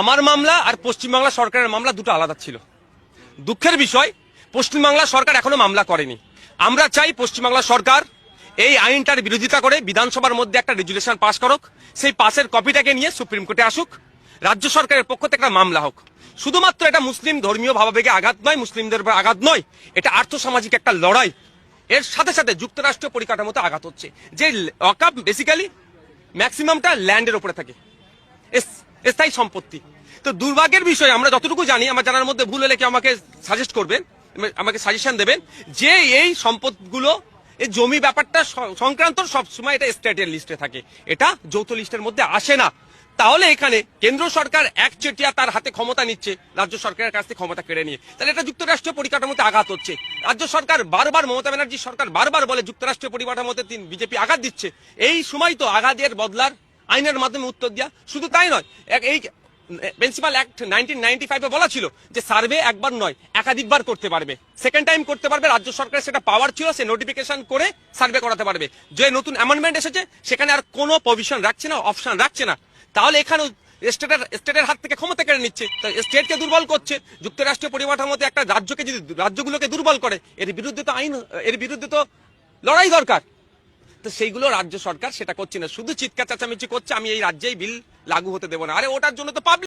আমার মামলা আর পশ্চিমবাংলা সরকারের মামলা দুটো আলাদা ছিল। দুঃখের বিষয়, পশ্চিমবাংলা সরকার এখনও মামলা করেনি। আমরা চাই পশ্চিমবাংলা সরকার এই আইনটার বিরোধিতা করে বিধানসভার মধ্যে একটা রেজুলেশন পাশ করুক, সেই পাশের কপিটাকে নিয়ে সুপ্রিম কোর্টে আসুক, রাজ্য সরকারের পক্ষ থেকে একটা মামলা হোক। শুধুমাত্র এটা মুসলিম ধর্মীয় ভাবাবেগে আঘাত নয়, মুসলিমদের উপর আঘাত নয়, এটা আর্থসামাজিক একটা লড়াই। এর সাথে সাথে যুক্তরাষ্ট্রীয় পরিকাঠামোতে আঘাত হচ্ছে। যে অকাপ বেসিক্যালি ম্যাক্সিমামটা ল্যান্ডের উপরে থাকে। স্থায়ী সম্পত্তি। তো দুর্ভাগ্যের বিষয়, আমরা যতটুকু জানি, আমার জানার মধ্যে ভুল হলে কি আমাকে সাজেস্ট করবেন, আমাকে সাজেশন দেবেন, যে এই সম্পদগুলো, এই জমি ব্যাপারটা সংক্রান্ত সবসময় এটা স্টেটের লিস্টে থাকে। এটা যৌথ লিস্টের মধ্যে আসে না। তাহলে এখানে কেন্দ্র সরকার একচেটিয়া তার হাতে ক্ষমতা নিচ্ছে, রাজ্য সরকারের কাছ থেকে ক্ষমতা কেড়ে নিয়ে। তাহলে এটা যুক্তরাষ্ট্রীয় পরিকাঠামোতে আঘাত হচ্ছে। রাজ্য সরকার বারবার, মমতা ব্যানার্জি সরকার বারবার বলে, যুক্তরাষ্ট্রীয় পরিকাঠামোতে তিন বিজেপি আঘাত দিচ্ছে। এই সময় তো আঘাতের বদলার আইনের মাধ্যমে উত্তর দেওয়া শুধু তাই নয়, এক- এই প্রিন্সিপাল অ্যাক্ট নাইনটিন নাইনটি ফাইভে বলা ছিল যে সার্ভে একবার নয়, একাধিকবার করতে পারবে। সেকেন্ড টাইম করতে পারবে, রাজ্য সরকারের সেটা পাওয়ার ছিল, সে নোটিফিকেশন করে সার্ভে করাতে পারবে। যে নতুন অ্যামেন্ডমেন্ট এসেছে, সেখানে আর কোনো প্রভিশন রাখছে না অপশন রাখছে না। তাহলে এখানে স্টেটের স্টেটের হাত থেকে ক্ষমতা কেড়ে নিচ্ছে। তো স্টেটকে দুর্বল করছে, যুক্তরাষ্ট্রীয় পরিকাঠামোতে একটা রাজ্যকে যদি রাজ্যগুলোকে দুর্বল করে, এর বিরুদ্ধে তো আইন, এর বিরুদ্ধে তো লড়াই দরকার। তো সেইগুলো রাজ্য সরকার সেটা করছে না। শুধু চিৎকার চেঁচামেচি করছে, আমি এই রাজ্যেই বিল লাগু হতে দেবো না। আরে ওটার জন্য তো পাবলিক